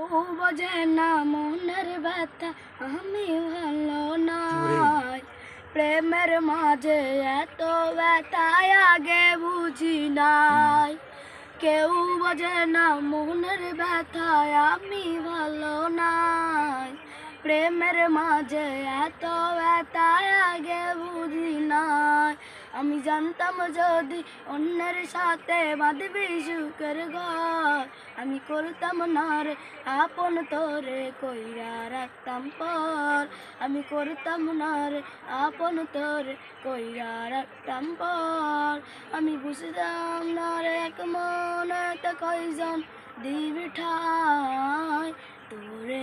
কেউ বোঝে না মনের ব্যথা আমি ভালো নাই প্রেমের মাঝে এত ব্যথায় আগে বুঝি নাই কেউ বোঝে না মনের ব্যথায় আমি ভালো নাই প্রেমের মাঝে এত ব্যথায় আগে বুঝি নাই আমি জানতাম যদি অন্যের সাথে বাঁধবি সুখের ঘর, আমি করতাম না রে আপন তোরে কইরা রাখতাম পর। আমি করতাম না রে আপন তোরে কইরা রাখতাম পর। আমি বুঝতাম না রে এক মনে কয়জন দিবি ঠাই তোরে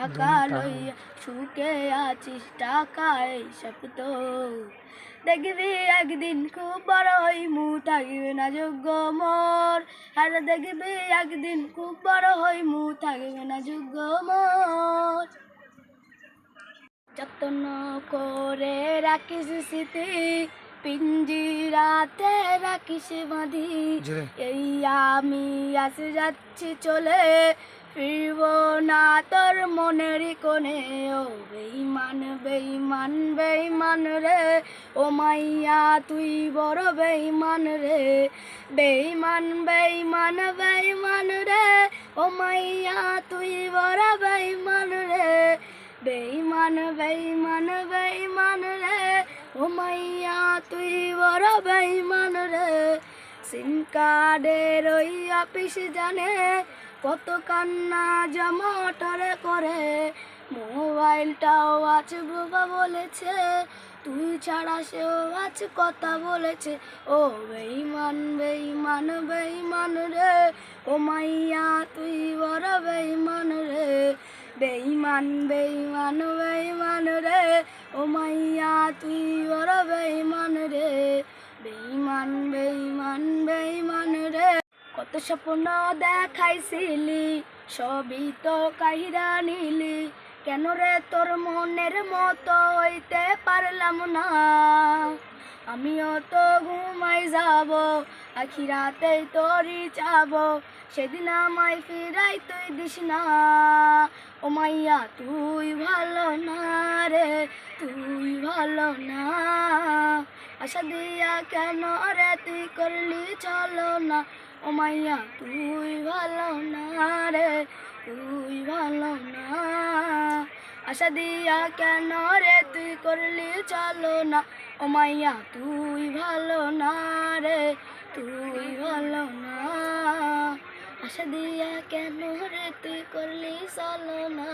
টাকা লইয়া আছিস টাকা এইসব তো। দেখবি একদিন খুব বড় মু না যোগ্য মোর। আর দেখবি একদিন খুব বড় হই মু থাকবে না যোগ্য মোর। যত্ন করে রাখিস স্মৃতি পিঞ্জিরাতে রাখিস বাঁধি। এই আমি আসে যাচ্ছি চলে ফিরব না তোর মনের কোণে, ও বেইমান বেইমান বেইমান রে। ও মাইয়া, তুই বড় বেইমান রে। বেইমান বেইমান বেইমান রে। ও মাইয়া, তুই বড় বেইমান রে। বেইমান বেইমান বেইমান রে। ও মাইয়া, তুই বড় বেইমান রে। সিম কার্ডের ওই অফিস জানে, কত কান্না জমাটরে করে। মোবাইলটাও আছে বাবা বলেছে, তুই ছাড়া সেও আছে কথা বলেছে। ও বেইমান বেইমান বেইমান রে, ও মাইয়া, তুই বড় বেইমান রে। বেইমান বেইমান বেইমান রে, ও মাইয়া, তুই বড় বেইমান রে। কত স্বপ্ন দেখাইছিলি, সবই তো কাহিরা নিলি। কেন রে তোর মনের মতো হইতে পারলাম না? আমিও তো ঘুমাই যাব আখিরাতে তোরই চাব, সেদিন আমায় ফিরাই তুই দিস না। ও মাইয়া, তুই ভালো না রে, তুই ভালো না। আশা দিয়া কেন রে, তুই করলি চলো না? ও মাইয়া তুই ভালো না রে, তুই ভালো না। আশা দিয়া কেন রে, তুই করলি চলো না। ও মাইয়া তুই ভালো না রে, তুই ভালো না। আশা দিয়া কেন রে, তুই করলি চলো না।